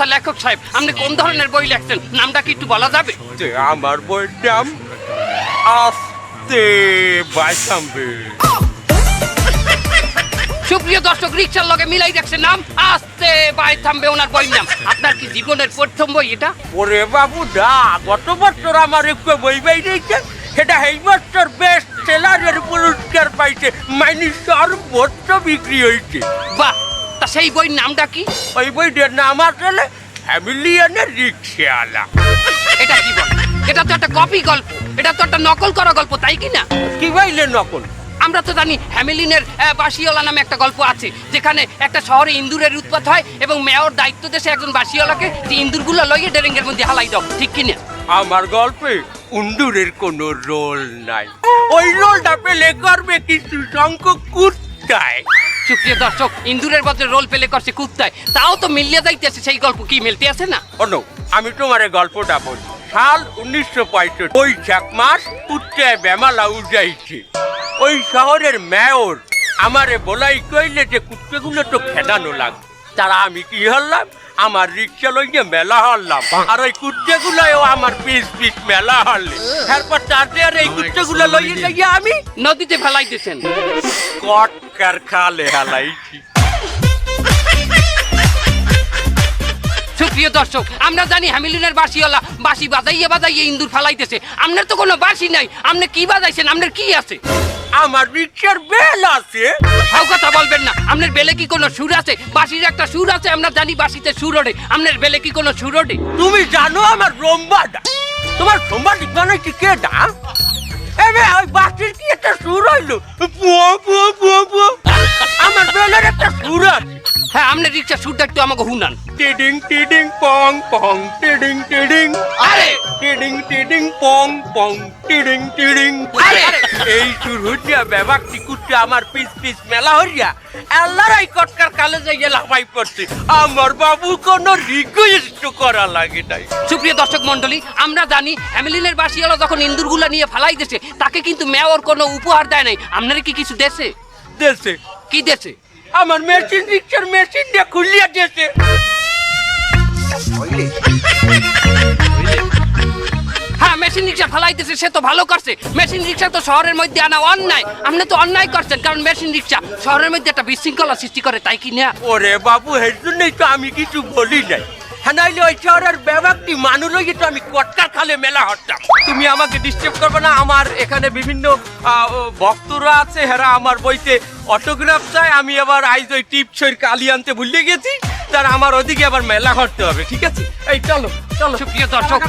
আচ্ছা লেখক সাহেব আপনি কোন ধরনের বই লেখছেন? নামটা কি একটু বলা যাবে? আমার বইয়ের নাম আস্তে বাইসাম্বে। সুপ্রিয় দর্শক রিক্সার লগে মিলাই রাখছে নাম আস্তে বাই থামবে ওনার বইয়ের নাম। আপনার কি জীবনের প্রথম বই এটা? ওরে বাবু দা গত বছর আমার একটু বই বাইরেছে। সেটা এই বছর বেস্ট সেলারের পুরস্কার পাইছে। মানে সর্বোচ্চ বিক্রি হয়েছে বাহ তা সেই বইয়ের নামটা কি? ওই বইটার নাম আসলে ফ্যামিলিয়ানের রিক্সাওয়ালা এটা কি বল? এটা তো একটা কপি গল্প। এটা তো একটা নকল করা গল্প তাই কি না? কি বাইলে নকল? আমরা তো জানি হ্যামিলিনের বাসিওয়ালা নামে একটা গল্প আছে যেখানে একটা শহরে ইন্দুরের উৎপাত হয় এবং মেয়র দায়িত্ব দেশে একজন বাসিওয়ালাকে যে ইন্দুরগুলো লইয়ে ডেরেঙ্গের মধ্যে হালাই দাও ঠিক কিনা আমার গল্পে উন্দুরের কোনো রোল নাই। ওই রোলটা পেলে করবে কিছু সংখ্যক কুত্তায়। সুপ্রিয় দর্শক, ইন্দুরের বদলে রোল পেলে করছে কুত্তায়। তাও তো মিলিয়ে যাইতেছে সেই গল্প কি মিলতে আছে না? অন্য, আমি তোমার গল্পটা বলি। সাল উনিশশো পঁয়ষট্টি, বৈশাখ মাস, কুত্তায় বেমালা উজাইছে। ওই শহরের মেয়র আমারে বলাই কইলে যে কুত্তেগুলো তো খেদানো লাগবে। তারা আমি কি হলাম? আমার রিক্সা লইয়ে মেলা হলাম। আর ওই কুত্তেগুলোও আমার পিস পিস মেলা হলে। তারপর তারপরে আর এই কুত্তেগুলো লইয়ে যাইয়ে আমি নদীতে ফেলাইতেছেন। কটকার খালে হালাইছি। সুপ্রিয় দর্শক আমরা জানি হ্যামিলিনের বাসিওয়ালা বাসি বাজাইয়ে বাজাইয়ে ইন্দুর ফেলাইতেছে। আপনার তো কোনো বাসি নাই। আপনি কি বাজাইছেন? আপনার কি আছে? আমার রিক্সার বেল আছে। হাউ কথা বলবেন না? আপনার বেলে কি কোনো সুর আছে? বাসির একটা সুর আছে আমরা জানি বাসিতে সুর ওঠে। আপনার বেলে কি কোনো সুর ওঠে? তুমি জানো আমার রম্বাটা? তোমার সোমবার লিখবানো কি কে ডা এবে ওই বাসির কি একটা সুর হইল? পুয়ো পুয়ো পুয়ো পুয়ো। আমার বেলের একটা সুর আছে। হ্যাঁ আপনার রিক্সা সুরটা একটু আমাকে হুনান। টিডিং টিডিং পং পং টিডিং টিডিং। আরে! টিডিং টিডিং পং পং টিডিং টিডিং। আরে! এই সুর হইয়া ব্যাপার টিকুটে আমার পিস পিস মেলা হইয়া আল্লাহর এই কটকার কালে যাইয়া লাফাই পড়ছে। আমার বাবু কোনো রিকোয়েস্ট করা লাগে নাই। সুপ্রিয় দর্শক মন্ডলী আমরা জানি হ্যামিলিনের বাসিওয়ালা যখন ইন্দুরগুলা নিয়ে ফেলাই দিয়েছে তাকে কিন্তু মেয়র কোনো উপহার দেয় নাই। আপনারা কি কিছু দেশে? দেশে। কি দেশে? আমার মেশিন রিক্সার মেশিন দিয়ে খুলিয়া দিয়েছে। হ্যাঁ মেশিন রিক্সা ফেলাইতেছে সে তো ভালো করছে। মেশিন রিক্সা তো শহরের মধ্যে আনা অন্যায়। আপনি তো অন্যায় করছেন কারণ মেশিন রিক্সা শহরের মধ্যে একটা বিশৃঙ্খলা সৃষ্টি করে তাই কি না? ওরে বাবু এর জন্যই তো আমি কিছু বলি নাই। হ্যাঁ নাইলে ওই শহরের ব্যাপারটি মানুষ তো আমি কটকা খালে মেলা হতাম তুমি আমাকে ডিস্টার্ব করবে না আমার এখানে বিভিন্ন ভক্তরা আছে হেরা আমার বইতে অটোগ্রাফ চায় আমি আবার আইজ ওই টিপসই কালি আনতে ভুলে গেছি তার আমার ওদিকে আবার মেলা করতে হবে ঠিক আছে? এই চলো চলো। সুপ্রিয় দর্শক